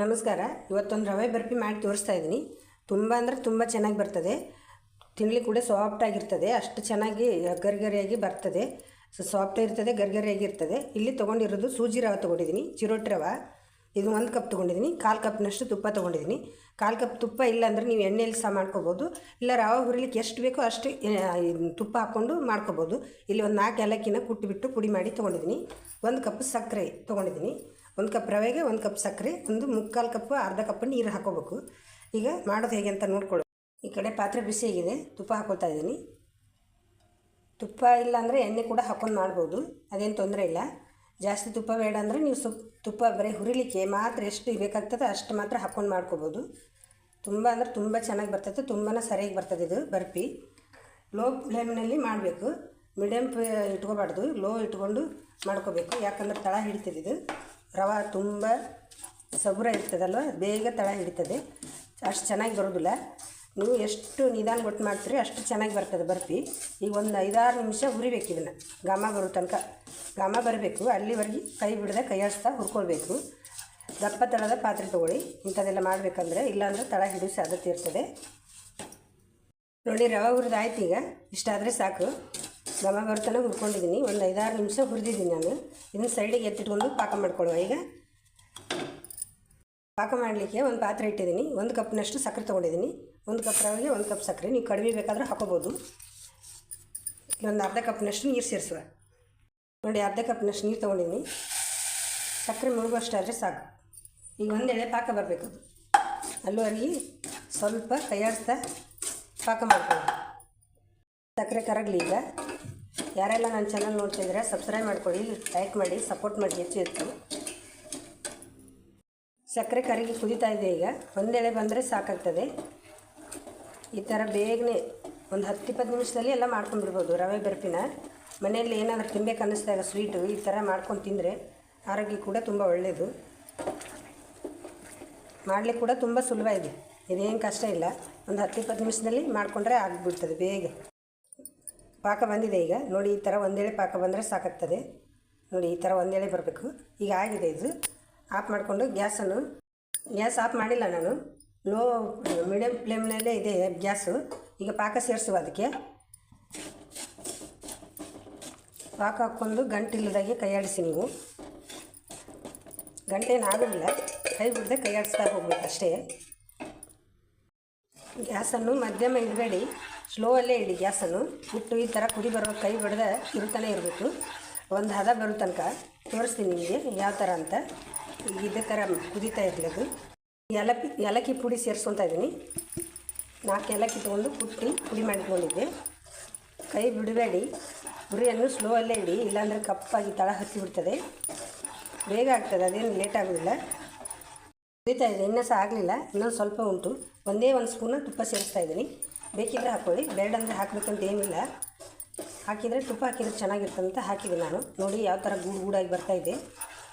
ನಮಸ್ಕಾರ. ಇವತ್ತೊಂದು ರವೆ ಬರ್ಫಿ ಮಾಡಿ ತೋರಿಸ್ತಾ ಇದ್ದೀನಿ. ತುಂಬ ಅಂದರೆ ತುಂಬ ಚೆನ್ನಾಗಿ ಬರ್ತದೆ. ತಿನ್ಲಿಕ್ಕೆ ಕೂಡ ಸಾಫ್ಟ್ ಆಗಿರ್ತದೆ. ಅಷ್ಟು ಚೆನ್ನಾಗಿ ಗರಿಗರಿಯಾಗಿ ಬರ್ತದೆ. ಸೊ ಸಾಫ್ಟ್ ಇರ್ತದೆ ಗರಿಗರಿಯಾಗಿ ಇರ್ತದೆ. ಇಲ್ಲಿ ತೊಗೊಂಡಿರೋದು ಸೂಜಿ ರವೆ ತೊಗೊಂಡಿದ್ದೀನಿ. ಚಿರೋಟಿ ರವೆ. ಇದು ಒಂದು ಕಪ್ ತೊಗೊಂಡಿದ್ದೀನಿ. ಕಾಲು ಕಪ್ನಷ್ಟು ತುಪ್ಪ ತೊಗೊಂಡಿದ್ದೀನಿ. ಕಾಲು ಕಪ್ ತುಪ್ಪ ಇಲ್ಲ ಅಂದರೆ ನೀವು ಎಣ್ಣೆಯಲ್ಲಿ ಸಹ ಮಾಡ್ಕೋಬೋದು. ಇಲ್ಲ ರವೆ ಹುರಿಲಿಕ್ಕೆ ಎಷ್ಟು ಬೇಕೋ ಅಷ್ಟು ತುಪ್ಪ ಹಾಕ್ಕೊಂಡು ಮಾಡ್ಕೋಬೋದು. ಇಲ್ಲಿ ಒಂದು ನಾಲ್ಕು ಏಲಕ್ಕಿನ ಕುಟ್ಟಿಬಿಟ್ಟು ಪುಡಿ ಮಾಡಿ ತೊಗೊಂಡಿದ್ದೀನಿ. ಒಂದು ಕಪ್ ಸಕ್ಕರೆ ತೊಗೊಂಡಿದ್ದೀನಿ. ಒಂದು ಕಪ್ ರವೆಗೆ ಒಂದು ಕಪ್ ಸಕ್ಕರೆ, ಒಂದು ಮುಕ್ಕಾಲು ಕಪ್ ಅರ್ಧ ಕಪ್ ನೀರು ಹಾಕೋಬೇಕು. ಈಗ ಮಾಡೋದು ಹೇಗೆ ಅಂತ ನೋಡ್ಕೊಳ್ಳಿ ಈ ಕಡೆ ಪಾತ್ರೆ ಬಿಸಿ ಆಗಿದೆ, ತುಪ್ಪ ಹಾಕೋತಾ ಇದ್ದೀನಿ. ತುಪ್ಪ ಇಲ್ಲ ಅಂದರೆ ಎಣ್ಣೆ ಕೂಡ ಹಾಕೊಂಡು ಮಾಡ್ಬೋದು, ಅದೇನು ತೊಂದರೆ ಇಲ್ಲ. ಜಾಸ್ತಿ ತುಪ್ಪ ಬೇಡ ಅಂದರೆ ನೀವು ಸ್ವಲ್ಪ ತುಪ್ಪ ಬರೀ ಹುರಿಲಿಕ್ಕೆ ಮಾತ್ರ ಎಷ್ಟು ಬೇಕಾಗ್ತದೆ ಅಷ್ಟು ಮಾತ್ರ ಹಾಕೊಂಡು ಮಾಡ್ಕೋಬೋದು. ತುಂಬ ಅಂದರೆ ತುಂಬ ಚೆನ್ನಾಗಿ ಬರ್ತದೆ ತುಂಬಾ ಸರಿಯಾಗಿ ಬರ್ತದೆ ಇದು ಬರ್ಫಿ ಲೋ ಫ್ಲೇಮ್ನಲ್ಲಿ ಮಾಡಬೇಕು. ಮೀಡಿಯಮ್ ಇಟ್ಕೋಬಾರ್ದು, ಲೋ ಇಟ್ಕೊಂಡು ಮಾಡ್ಕೋಬೇಕು. ಯಾಕಂದ್ರೆ ತಳ ಹಿಡಿತದೆ ಇದು. ರವೆ ತುಂಬ ಸಗುರ ಇರ್ತದಲ್ವ? ಬೇಗ ತಳ ಹಿಡಿತದೆ. ಅಷ್ಟು ಚೆನ್ನಾಗಿ ಬರೋದಿಲ್ಲ. ನೀವು ಎಷ್ಟು ನಿಧಾನ ಕೊಟ್ಟು ಮಾಡ್ತೀರಿ ಅಷ್ಟು ಚೆನ್ನಾಗಿ ಬರ್ತದೆ ಬರ್ಫಿ ಈಗ ಒಂದು ಐದಾರು ನಿಮಿಷ ಹುರಿಬೇಕು ಇದನ್ನು. ಘಮ ಬರೋ ತನಕ. ಘಮ ಬರಬೇಕು. ಅಲ್ಲಿವರೆಗೆ ಕೈ ಬಿಡದೆ ಕೈ ಆಡಿಸ್ತಾ ಹುರ್ಕೊಳ್ಬೇಕು. ದಪ್ಪ ತಳದ ಪಾತ್ರೆ ತೊಗೊಳ್ಳಿ. ಇಂಥದ್ದೆಲ್ಲ ಮಾಡಬೇಕಂದ್ರೆ ಇಲ್ಲಾಂದರೆ ತಳ ಹಿಡಿಯೋ ಸಾಧ್ಯತೆ ಇರ್ತದೆ. ನೋಡಿ, ರವೆ ಹುರಿದಾಯ್ತು ಈಗ. ಇಷ್ಟಾದರೆ ಸಾಕು. ಘಮ ಬರ್ತಾನೆ ಹುರ್ಕೊಂಡಿದ್ದೀನಿ. ಒಂದು ಐದಾರು ನಿಮಿಷ ಹುರಿದಿದ್ದೀನಿ ನಾನು. ಇನ್ನು ಸೈಡಿಗೆ ಎತ್ತಿಟ್ಕೊಂಡು ಪಾಕ ಮಾಡ್ಕೊಳ್ಳುವ ಈಗ ಪಾಕ ಮಾಡಲಿಕ್ಕೆ ಒಂದು ಪಾತ್ರೆ ಇಟ್ಟಿದ್ದೀನಿ. ಒಂದು ಕಪ್ನಷ್ಟು ಸಕ್ಕರೆ ತೊಗೊಂಡಿದ್ದೀನಿ. ಒಂದು ಕಪ್ ರವೆಗೆ ಒಂದು ಕಪ್ ಸಕ್ಕರೆ. ನೀವು ಕಡಿಮೆ ಬೇಕಾದರೂ ಹಾಕೋಬೋದು. ಇಲ್ಲೊಂದು ಅರ್ಧ ಕಪ್ನಷ್ಟು ನೀರು ಸೇರಿಸುವ. ನೋಡಿ, ಅರ್ಧ ಕಪ್ನಷ್ಟು ನೀರು ತೊಗೊಂಡಿದ್ದೀನಿ. ಸಕ್ಕರೆ ಮುಳುಗುವಷ್ಟಾದರೆ ಸಾಕು. ಈಗ ಒಂದು ಎಳೆ ಪಾಕ ಬರಬೇಕು ಅದು. ಅಲ್ಲಿವರೆಗೆ ಸ್ವಲ್ಪ ಕೈಯಾಡಿಸ್ತಾ ಪಾಕ ಮಾಡ್ಕೊಳ್ಳಿ ಸಕ್ಕರೆ ಕರಗಲಿ ಈಗ. ಯಾರೆಲ್ಲ ನನ್ನ ಚಾನಲ್ ನೋಡ್ತಾ ಇದ್ದೀರಾ ಸಬ್ಸ್ಕ್ರೈಬ್ ಮಾಡ್ಕೊಳ್ಳಿ ಲೈಕ್ ಮಾಡಿ ಸಪೋರ್ಟ್ ಮಾಡಿ, ಹೆಚ್ಚು ಹೆಚ್ಚು. ಸಕ್ಕರೆ ಕರಗಿ ಕುದೀತಾ ಇದೆ ಈಗ. ಒಂದೆಳೆ ಬಂದರೆ ಸಾಕಾಗ್ತದೆ. ಈ ಥರ ಬೇಗನೆ ಒಂದು ಹತ್ತು ಇಪ್ಪತ್ತು ನಿಮಿಷದಲ್ಲಿ ಎಲ್ಲ ಮಾಡ್ಕೊಂಡ್ಬಿಡ್ಬೋದು, ರವೆ ಬರ್ಪಿನ. ಮನೆಯಲ್ಲಿ ಏನಾದರೂ ತಿನ್ಬೇಕು ಅನ್ನಿಸ್ದಾಗ ಸ್ವೀಟು ಈ ಥರ ಮಾಡ್ಕೊಂಡು ತಿಂದರೆ ಆರೋಗ್ಯ ಕೂಡ ತುಂಬ ಒಳ್ಳೆಯದು ಮಾಡಲಿಕ್ಕೆ ಕೂಡ ತುಂಬ ಸುಲಭ ಇದೆ. ಇದೇನು ಕಷ್ಟ ಇಲ್ಲ. ಒಂದು ಹತ್ತು ಇಪ್ಪತ್ತು ನಿಮಿಷದಲ್ಲಿ ಮಾಡಿಕೊಂಡ್ರೆ ಆಗಿಬಿಡ್ತದೆ, ಬೇಗ. ಪಾಕ ಬಂದಿದೆ ಈಗ. ನೋಡಿ, ಈ ಥರ ಒಂದೇಳೆ ಪಾಕ ಬಂದರೆ ಸಾಕಾಗ್ತದೆ. ನೋಡಿ, ಈ ಥರ ಒಂದೇಳೆ ಬರಬೇಕು. ಈಗ ಆಗಿದೆ ಇದು. ಆಫ್ ಮಾಡಿಕೊಂಡು ಗ್ಯಾಸನ್ನು, ಗ್ಯಾಸ್ ಆಫ್ ಮಾಡಿಲ್ಲ ನಾನು. ಲೋ ಮೀಡಿಯಮ್ ಫ್ಲೇಮ್ನಲ್ಲೇ ಇದೆ ಗ್ಯಾಸು. ಈಗ ಪಾಕ ಸೇರಿಸುವ ಅದಕ್ಕೆ. ಪಾಕ ಹಾಕ್ಕೊಂಡು ಗಂಟಿಲ್ಲದಾಗೆ ಕೈಯಾಡಿಸಿ ನೀವು. ಗಂಟೇನು ಆಗೋದಿಲ್ಲ. ಕೈ ಬಿಡದೆ ಕೈಯಾಡಿಸ್ತಾ ಹೋಗ್ಬೇಕು ಅಷ್ಟೇ. ಗ್ಯಾಸನ್ನು ಮಧ್ಯಮ ಇಡಬೇಡಿ. ಸ್ಲೋ ಅಲ್ಲೇ ಇಡಿ ಗ್ಯಾಸನ್ನು. ಹುಟ್ಟು ಈ ಥರ ಕುದಿ ಬರೋ ಕೈ ಬಿಡದೆ ಇರುತ್ತಾನೆ ಇರಬೇಕು. ಒಂದು ಹದ ಬರೋ ತನಕ ತೋರಿಸ್ತೀನಿ ನಿಮಗೆ ಯಾವ ಥರ ಅಂತ. ಇದೇ ಥರ ಕುದೀತಾ ಇರಲಿ ಅದು. ಏಲಕ್ಕಿ ಏಲಕ್ಕಿ ಪುಡಿ ಸೇರಿಸ್ಕೊತಾ ಇದ್ದೀನಿ. ನಾಲ್ಕು ಏಲಕ್ಕಿ ತೊಗೊಂಡು ಕುಟ್ಟಿ ಪುಡಿ ಮಾಡಿಕೊಂಡಿದ್ದೆ ಕೈ ಬಿಡಬೇಡಿ. ಹುರಿಯನ್ನು ಸ್ಲೋ ಅಲ್ಲೇ ಇಡಿ. ಇಲ್ಲಾಂದರೆ ಕಪ್ಪಾಗಿ ತಳ ಹತ್ತಿ ಬಿಡ್ತದೆ. ಬೇಗ ಆಗ್ತದೆ, ಅದೇನು ಲೇಟ್ ಆಗೋದಿಲ್ಲ. ಕುದೀತಾ ಇದೆ ಇನ್ನೂ ಸಹ ಆಗಲಿಲ್ಲ. ಇನ್ನೊಂದು ಸ್ವಲ್ಪ ಉಂಟು. ಒಂದೇ ಒಂದು ಸ್ಪೂನ ತುಪ್ಪ ಸೇರಿಸ್ತಾ ಇದ್ದೀನಿ. ಬೇಕಿದ್ರೆ ಹಾಕ್ಕೊಳ್ಳಿ, ಬೇಡ ಅಂದರೆ ಹಾಕಬೇಕಂತ ಏನಿಲ್ಲ. ಹಾಕಿದರೆ ತುಪ್ಪ ಹಾಕಿದರೆ ಚೆನ್ನಾಗಿರ್ತದೆ ಅಂತ ಹಾಕಿದೆ ನಾನು. ನೋಡಿ ಯಾವ ಥರ ಗೂಡು ಗೂಡಾಗಿ ಬರ್ತಾಯಿದೆ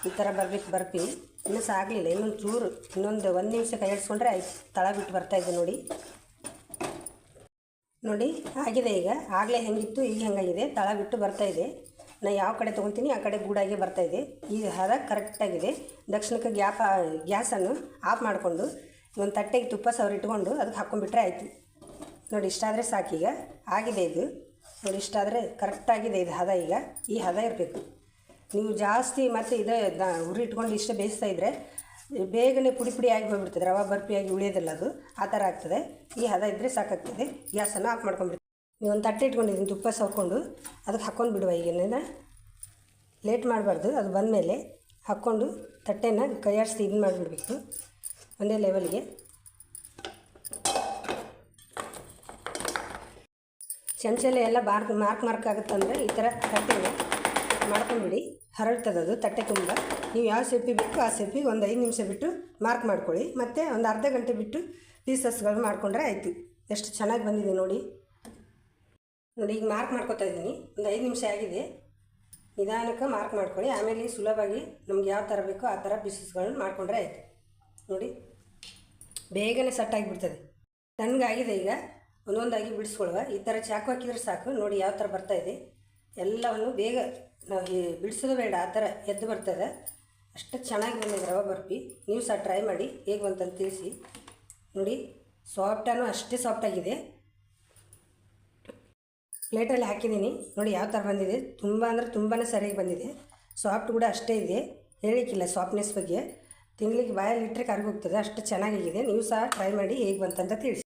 ಈ ಥರ ಬರಬೇಕು ಬರ್ಪಿ ಇನ್ನೂ ಸಹ ಆಗಲಿಲ್ಲ. ಇನ್ನೊಂದು ಚೂರು, ಇನ್ನೊಂದು ಒಂದು ನಿಮಿಷ ಕೈ ಆಡಿಸ್ಕೊಂಡ್ರೆ ಆಯ್ತು. ತಳ ಬಿಟ್ಟು ಬರ್ತಾಯಿದೆ ನೋಡಿ. ನೋಡಿ, ಆಗಿದೆ ಈಗ. ಆಗಲೇ ಹೆಂಗಿತ್ತು, ಈಗ ಹೆಂಗಾಗಿದೆ? ತಳ ಬಿಟ್ಟು ಬರ್ತಾ ಇದೆ. ನಾ ಯಾವ ಕಡೆ ತೊಗೊತೀನಿ, ಆ ಕಡೆ ಗೂಡಾಗೆ ಬರ್ತಾಯಿದೆ ಈ ಹದ ಕರೆಕ್ಟಾಗಿದೆ ದಕ್ಷಿಣಕ್ಕೆ ಗ್ಯಾಪ, ಗ್ಯಾಸನ್ನು ಆಫ್ ಮಾಡಿಕೊಂಡು, ಒಂದು ತಟ್ಟೆಗೆ ತುಪ್ಪ ಸವರಿಟ್ಕೊಂಡು ಅದಕ್ಕೆ ಹಾಕ್ಕೊಂಡ್ಬಿಟ್ರೆ ಆಯಿತು. ನೋಡಿ ಇಷ್ಟಾದರೆ ಸಾಕೀಗ ಆಗಿದೆ ಇದು. ನೋಡಿ ಇಷ್ಟಾದರೆ ಕರೆಕ್ಟಾಗಿದೆ ಇದು ಹದ ಈಗ. ಈ ಹದ ಇರಬೇಕು. ನೀವು ಜಾಸ್ತಿ ಮತ್ತು ಇದೇ ಉರಿ ಇಟ್ಕೊಂಡು ಇಷ್ಟ ಬೇಯಿಸ್ತಾ ಇದ್ದರೆ ಬೇಗನೆ ಪುಡಿ ಪುಡಿ ಆಗಿ ಹೋಗ್ಬಿಡ್ತದೆ. ರವೆ ಬರ್ಪಿಯಾಗಿ ಉಳಿಯೋದಿಲ್ಲ ಅದು. ಆ ಥರ ಆಗ್ತದೆ. ಈ ಹದ ಇದ್ದರೆ ಸಾಕಾಗ್ತದೆ. ಗ್ಯಾಸನ್ನು ಆಫ್ ಮಾಡ್ಕೊಂಡ್ಬಿಡ್ತೀವಿ ನೀವು ಒಂದು ತಟ್ಟೆ ಇಟ್ಕೊಂಡಿದ್ದೀನಿ, ತುಪ್ಪ ಸವ್ಕೊಂಡು. ಅದಕ್ಕೆ ಹಾಕ್ಕೊಂಡು ಬಿಡುವ ಈಗೇನ ಲೇಟ್ ಮಾಡಬಾರ್ದು. ಅದು ಬಂದಮೇಲೆ ಹಾಕ್ಕೊಂಡು ತಟ್ಟೆನ ಕೈಯಾಡಿಸಿ ಇದು ಮಾಡಿಬಿಡ್ಬೇಕು. ಒಂದೇ ಲೆವೆಲ್ಗೆ ಚಮಚಲೆ ಎಲ್ಲ ಬಾರ್ಕ್ ಮಾರ್ಕ್ ಮಾರ್ಕ್ ಆಗುತ್ತಂದರೆ ಈ ಥರ ತಟ್ಟೆ ಮಾಡ್ಕೊಂಬಿಡಿ. ಹರಡ್ತದೆ ಅದು ತಟ್ಟೆ ತುಂಬ. ನೀವು ಯಾವ ಸೇಪಿ ಬೇಕು ಆ ಸೇಪಿ ಒಂದು ಐದು ನಿಮಿಷ ಬಿಟ್ಟು ಮಾರ್ಕ್ ಮಾಡ್ಕೊಳ್ಳಿ. ಮತ್ತು ಒಂದು ಅರ್ಧ ಗಂಟೆ ಬಿಟ್ಟು ಪೀಸಸ್ಗಳು ಮಾಡಿಕೊಂಡ್ರೆ ಆಯಿತು. ಎಷ್ಟು ಚೆನ್ನಾಗಿ ಬಂದಿದೆ ನೋಡಿ. ನೋಡಿ, ಈಗ ಮಾರ್ಕ್ ಮಾಡ್ಕೊತಾ ಇದ್ದೀನಿ. ಒಂದು ಐದು ನಿಮಿಷ ಆಗಿದೆ. ನಿಧಾನಕ್ಕೆ ಮಾರ್ಕ್ ಮಾಡ್ಕೊಳ್ಳಿ. ಆಮೇಲೆ ಸುಲಭವಾಗಿ ನಮ್ಗೆ ಯಾವ ಥರ ಬೇಕೋ ಆ ಥರ ಪೀಸಸ್ಗಳನ್ನ ಮಾಡಿಕೊಂಡ್ರೆ ಆಯಿತು. ನೋಡಿ, ಬೇಗನೆ ಸೆಟ್ ಆಗಿಬಿಡ್ತದೆ. ನನಗಾಗಿದೆ ಈಗ. ಒಂದೊಂದಾಗಿ ಬಿಡಿಸ್ಕೊಳ್ಳುವ. ಈ ಥರ ಚಾಕು ಹಾಕಿದ್ರೆ ಸಾಕು. ನೋಡಿ ಯಾವ ಥರ ಬರ್ತಾ ಇದೆ. ಎಲ್ಲವನ್ನು ಬೇಗ ನಾವು ಬಿಡಿಸೋದು ಬೇಡ. ಆ ಥರ ಎದ್ದು ಬರ್ತದೆ ಅಷ್ಟು ಚೆನ್ನಾಗಿ ಬಂದಿದೆ ರವೆ ಬರ್ಪಿ. ನೀವು ಸಹ ಟ್ರೈ ಮಾಡಿ. ಹೇಗೆ ಬಂತಂತ ತಿಳಿಸಿ. ನೋಡಿ ಸಾಫ್ಟಾನು ಅಷ್ಟೇ ಸಾಫ್ಟಾಗಿದೆ ಪ್ಲೇಟಲ್ಲಿ ಹಾಕಿದ್ದೀನಿ. ನೋಡಿ ಯಾವ ಥರ ಬಂದಿದೆ. ತುಂಬ ಅಂದರೆ ತುಂಬಾ ಸರಿಯಾಗಿ ಬಂದಿದೆ. ಸಾಫ್ಟ್ ಕೂಡ ಅಷ್ಟೇ ಇದೆ. ಹೇಳಿಕ್ಕಿಲ್ಲ ಸಾಫ್ಟ್ನೆಸ್ ಬಗ್ಗೆ. ತಿನ್ನಲಿಕ್ಕೆ ಬಾಯಲ್ಲಿ ಇಟ್ಟರೆ ಕರ್ಗೋಗ್ತದೆ. ಅಷ್ಟು ಚೆನ್ನಾಗಿದೆ. ನೀವು ಸಹ ಟ್ರೈ ಮಾಡಿ ಹೇಗೆ ಬಂತಂತ ತಿಳಿಸಿ.